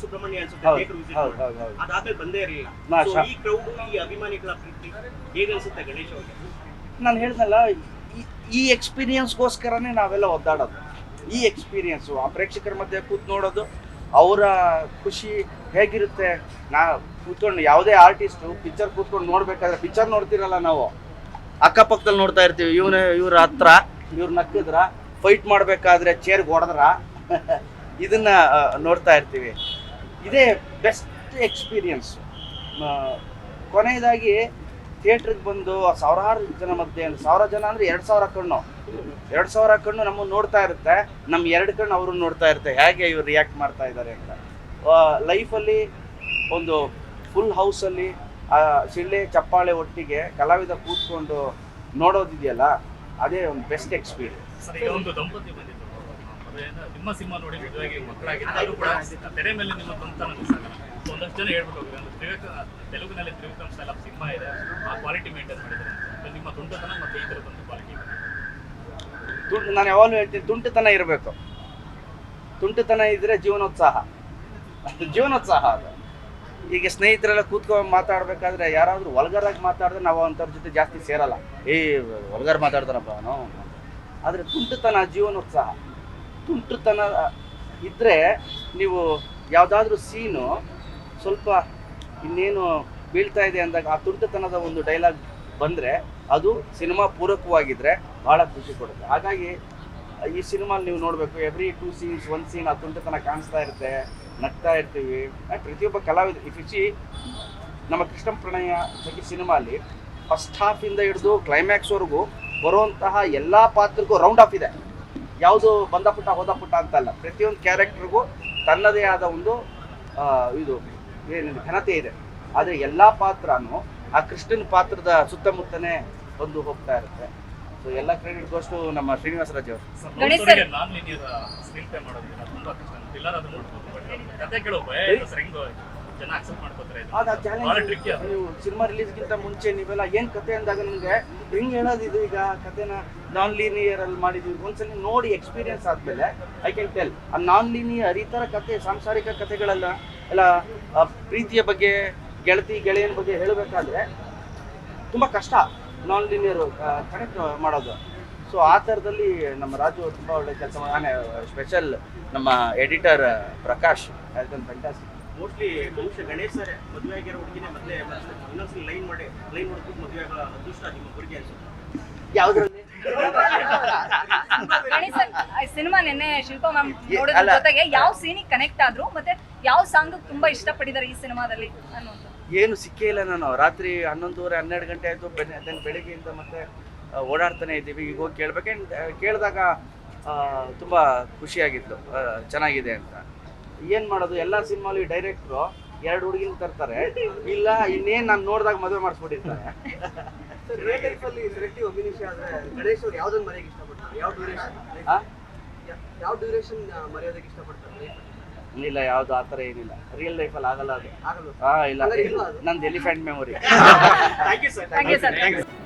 ಸುಬ್ರಹ್ಮಣ್ಯ ಅನ್ಸುತ್ತೆ ಬಂದೇ ಇರಲಿಲ್ಲ. ಈ ಕ್ರೌಡ್ ಈ ಅಭಿಮಾನಿಗಳ ಪ್ರೀತಿ ಹೇಗೆ ಅನ್ಸುತ್ತೆ ಗಣೇಶ್ ಅವ್ರಿಗೆ? ನಾನು ಹೇಳ್ದಲ್ಲ ಈ- ಈ ಎಕ್ಸ್ಪೀರಿಯನ್ಸ್ಗೋಸ್ಕರನೇ ನಾವೆಲ್ಲ ಒದ್ದಾಡೋದು. ಈ ಎಕ್ಸ್ಪೀರಿಯನ್ಸು ಆ ಪ್ರೇಕ್ಷಕರ ಮಧ್ಯೆ ಕೂತ್ ನೋಡೋದು ಅವರ ಖುಷಿ ಹೇಗಿರುತ್ತೆ ನಾ ಕೂತ್ಕೊಂಡು ಯಾವುದೇ ಆರ್ಟಿಸ್ಟು ಪಿಕ್ಚರ್ ಕೂತ್ಕೊಂಡು ನೋಡ್ಬೇಕಾದ್ರೆ ಪಿಕ್ಚರ್ ನೋಡ್ತಿರಲ್ಲ ನಾವು. ಅಕ್ಕಪಕ್ಕದಲ್ಲಿ ನೋಡ್ತಾ ಇರ್ತೀವಿ. ಇವನ ಇವ್ರ ಹತ್ರ, ಇವ್ರು ನಕ್ಕಿದ್ರ ಫೈಟ್ ಮಾಡಬೇಕಾದ್ರೆ ಚೇರ್ಗೆ ಹೊಡೆದ್ರ ಇದನ್ನ ನೋಡ್ತಾ ಇರ್ತೀವಿ. ಇದೇ ಬೆಸ್ಟ್ ಎಕ್ಸ್ಪೀರಿಯನ್ಸ್ ಕೊನೆಯದಾಗಿ ಥಿಯೇಟ್ರಿಗೆ ಬಂದು ಸಾವಿರಾರು ಜನ ಮಧ್ಯೆ ಸಾವಿರ ಜನ ಅಂದ್ರೆ ಎರಡು ಸಾವಿರ ಕಣ್ಣು. ಎರಡು ಸಾವಿರ ಕಣ್ಣು ನಮ್ಮನ್ನು ನೋಡ್ತಾ ಇರುತ್ತೆ. ನಮ್ಮ ಎರಡು ಕಣ್ಣು ಅವರು ನೋಡ್ತಾ ಇರುತ್ತೆ. ಹೇಗೆ ಇವ್ರು ರಿಯಾಕ್ಟ್ ಮಾಡ್ತಾ ಇದ್ದಾರೆ ಅಂತ. ಲೈಫಲ್ಲಿ ಒಂದು ಫುಲ್ ಹೌಸಲ್ಲಿ ಸಿಳ್ಳೆ ಚಪ್ಪಾಳೆ ಒಟ್ಟಿಗೆ ಕಲಾವಿದ ಕೂತ್ಕೊಂಡು ನೋಡೋದಿದೆಯಲ್ಲ ಅದೇ ಒಂದು ಬೆಸ್ಟ್ ಎಕ್ಸ್ಪೀರಿಯನ್ಸ್ ಒಂದು ದಂಪತಿ ಮದುವೆಯಿಂದ ನಿಮ್ಮ ಸಿನಿಮಾ ನೋಡಿ ಮದುವೆಗೆ ಮಕ್ಕಳಾಗಿತ್ತು ಅದು ಕೂಡ ತೆರೆ ಮೇಲೆ ನಿಮ್ಮ ತಂತನ ಒಂದಷ್ಟು ಜನ ಹೇಳ್ಬಿಟ್ಟು ಹೋಗಿದ್ದಾರೆ ತ್ರಿವಿಕ್ರ ತೆಲುಗಿನಲ್ಲಿ ತ್ರಿವಿಕ್ರಮ್ ಸ್ಟೈಲ್ ಆಫ್ ಸಿನಿಮಾ ಇದೆ. ಆ ಕ್ವಾಲಿಟಿ ಮೇಂಟೈನ್ ಮಾಡಿದ್ದಾರೆ ನಿಮ್ಮ ತುಂಟತನ ಮತ್ತೆ ಈ ಥರದೊಂದು ಕ್ವಾಲಿಟಿ ತುಂಟು ನಾನು ಯಾವಾಗಲೂ ಹೇಳ್ತೀನಿ ತುಂಟುತನ ಇರಬೇಕು. ತುಂಟುತನ ಇದ್ರೆ ಜೀವನೋತ್ಸಾಹ. ಜೀವನೋತ್ಸಾಹ ಅದು. ಈಗ ಸ್ನೇಹಿತರೆಲ್ಲ ಕೂತ್ಕೊಂಡು ಮಾತಾಡ್ಬೇಕಾದ್ರೆ ಯಾರಾದ್ರೂ ವಲ್ಗರಾಗಿ ಮಾತಾಡಿದ್ರೆ ನಾವು ಅಂಥವ್ರ ಜೊತೆ ಜಾಸ್ತಿ ಸೇರಲ್ಲ. ಏ, ವಲ್ಗರ್ ಮಾತಾಡ್ತಾನಪ್ಪ ಅವನು. ಆದರೆ ತುಂಟತನ ಜೀವನೋತ್ಸಾಹ. ತುಂಟುತನ ಇದ್ದರೆ ನೀವು ಯಾವುದಾದ್ರೂ ಸೀನು ಸ್ವಲ್ಪ ಇನ್ನೇನು ಬೀಳ್ತಾ ಇದೆ ಅಂದಾಗ ಆ ತುಂಟತನದ ಒಂದು ಡೈಲಾಗ್ ಬಂದರೆ ಅದು ಸಿನಿಮಾ ಪೂರಕವಾಗಿದ್ದರೆ ಭಾಳ ಖುಷಿ ಕೊಡುತ್ತೆ. ಹಾಗಾಗಿ ಈ ಸಿನಿಮಾ ನೀವು ನೋಡಬೇಕು, every two scenes, one scene ಆ ತುಂಟತನ ಕಾಣಿಸ್ತಾ ಇರುತ್ತೆ. ನಗ್ತಾ ಇರ್ತೀವಿ. ಪ್ರತಿಯೊಬ್ಬ ಕಲಾವಿದ ಇಫ್ ಸಿ ನಮ್ಮ ಕೃಷ್ಣ ಪ್ರಣಯ ಜೊತೆ ಸಿನಿಮಾಲಿ ಫಸ್ಟ್ ಹಾಫಿಂದ ಹಿಡಿದು ಕ್ಲೈಮ್ಯಾಕ್ಸ್ವರೆಗೂ ಬರುವಂತಹ ಎಲ್ಲ ಪಾತ್ರಕ್ಕೂ ರೌಂಡ್ ಆಫ್ ಇದೆ. ಯಾವುದು ಬಂದ ಪುಟ್ಟ ಹೋದ ಪುಟ್ಟ ಅಂತಲ್ಲ. ಪ್ರತಿಯೊಂದು ಕ್ಯಾರೆಕ್ಟ್ರಿಗೂ ತನ್ನದೇ ಆದ ಒಂದು ಆ, ಇದು ಏನಿದೆ ಘನತೆ ಇದೆ. ಆದರೆ ಎಲ್ಲ ಪಾತ್ರನೂ ಆ ಕೃಷ್ಣನ ಪಾತ್ರದ ಸುತ್ತಮುತ್ತನೇ ಬಂದು ಹೋಗ್ತಾ ಇರುತ್ತೆ. ಸೊ ಎಲ್ಲ ಕ್ರೆಡಿಟ್ ಗೋಸ್ಟು ನಮ್ಮ ಶ್ರೀನಿವಾಸ ರಾಜ್ ಅವರು ಗಣೇಶ್ ರಿಲೀಸ್ ಸಿನಿಮಾ ರಿಲೀಸ್ಗಿಂತ ಮುಂಚೆ ನೀವೆಲ್ಲ ಏನು ಕತೆ ಅಂದಾಗ ನಿಮ್ಗೆ ಹೆಂಗ್ ಹೇಳೋದು ಇದು ಈಗ ಕತೆನ ನಾನ್ ಲೀನಿಯರ್ ಅಲ್ಲಿ ಮಾಡಿದ್ವಿ. ಒಂದ್ಸಲ ನೋಡಿ ಎಕ್ಸ್ಪೀರಿಯನ್ಸ್ ಆದ್ಮೇಲೆ ಐ ಕ್ಯಾನ್ ಟೆಲ್ ಆ ನಾನ್ ಲೀನಿಯರ್ ಈ ತರ ಕತೆ ಸಾಂಸಾರಿಕ ಕತೆಗಳೆಲ್ಲ ಎಲ್ಲ ಪ್ರೀತಿಯ ಬಗ್ಗೆ ಗೆಳತಿ ಗೆಳೆಯನ ಬಗ್ಗೆ ಹೇಳಬೇಕಾದ್ರೆ ತುಂಬಾ ಕಷ್ಟ ನಾನ್ ಲೀನಿಯರ್ ಕನೆಕ್ಟ್ ಮಾಡೋದು. ಸೊ ಆ ಥರದಲ್ಲಿ ನಮ್ಮ ರಾಜು ತುಂಬ ಒಳ್ಳೆ ಕೆಲಸ ಮಾಡಿ ಸ್ಪೆಷಲ್ ನಮ್ಮ editor Prakash. Done fantastic mostly ಬಹುಶಃ ಗಣೇಶ್ ಸರ್ ಮದುವೆ ಆಗಿರೋ ಹುಡುಗಿನೇ ಮೊದಲೇ ಇನ್ನೊಂದ್ಸಲ ಲೈನ್ ಮಾಡಿ ಲೈನ್ ಮಾಡ್ಬಿಟ್ಟು ಮದುವೆ ಆಗೋ ಅದೃಷ್ಟ ನಿಮ್ಮ ಹುಡುಗಿ ಅನ್ಸುತ್ತೆ. ಯಾವುದ್ರಲ್ಲಿ? ಗಣೇಶ್ ಸರ್ ಸಿನಿಮಾ ನಿನ್ನೆ ಶಿಲ್ಪಾ ಮ್ಯಾಮ್ ನೋಡಿದ ನೋಡೋದ್ರ. ಜೊತೆಗೆ ಯಾವ ಸೀನಿಗೆ ಕನೆಕ್ಟ್ ಆದ್ರು ಮತ್ತೆ ಯಾವ ಸಾಂಗ್ ತುಂಬಾ ಇಷ್ಟಪಟ್ಟಿದ್ದಾರೆ ಈ ಸಿನಿಮಾದಲ್ಲಿ ಅನ್ನೋದು ಏನು ಸಿಕ್ಕೇ ಇಲ್ಲ ನಾನು. ರಾತ್ರಿ ಹನ್ನೊಂದುವರೆ ಹನ್ನೆರಡು ಗಂಟೆ ಆಯ್ತು ಬೆಳಗ್ಗೆಯಿಂದ ಬೆಳಿಗ್ಗೆಯಿಂದ ಮತ್ತೆ ಓಡಾಡ್ತಾನೆ ಇದ್ದೀವಿ. ಈಗ ಹೋಗಿ ಕೇಳ್ಬೇಕೆ. ಕೇಳಿದಾಗ ತುಂಬ ಖುಷಿಯಾಗಿತ್ತು ಚೆನ್ನಾಗಿದೆ ಅಂತ. ಏನು ಮಾಡೋದು? ಎಲ್ಲ ಸಿನಿಮಾಲಿ ಡೈರೆಕ್ಟ್ರು ಎರಡು ಹುಡುಗಿನ ತರ್ತಾರೆ. ಇಲ್ಲ ಇನ್ನೇನು ನಾನು ನೋಡಿದಾಗ ಮದುವೆ ಮಾಡಿಸ್ಬಿಟ್ಟಿರ್ತಾರೆ. ರಿಯಲ್ ಲೈಫ್ ಅಲ್ಲಿ ಸೆಲೆಕ್ಟಿವ್ ಅಭಿನಿಷ ಆದ್ರೆ ಗಣೇಶ್ ಅವ್ರು ಯಾವ್ದನ್ನ ಮರೆಯಕ್ಕೆ ಇಷ್ಟಪಡ್ತಾರೆ? ಯಾವ ಡ್ಯೂರೇಷನ್ ಆ? ಯಾವ ಡ್ಯೂರೇಷನ್ ಮರೆಯೋದಕ್ಕೆ ಇಷ್ಟಪಡ್ತಾರೆ life ಇಲ್ಲ ಯಾವುದು ಆ ಥರ ಏನಿಲ್ಲ. ರಿಯಲ್ ಲೈಫಲ್ಲಿ ಆಗಲ್ಲ ಅದು. ಹಾಂ ಇಲ್ಲ? ನಂದು elephant memory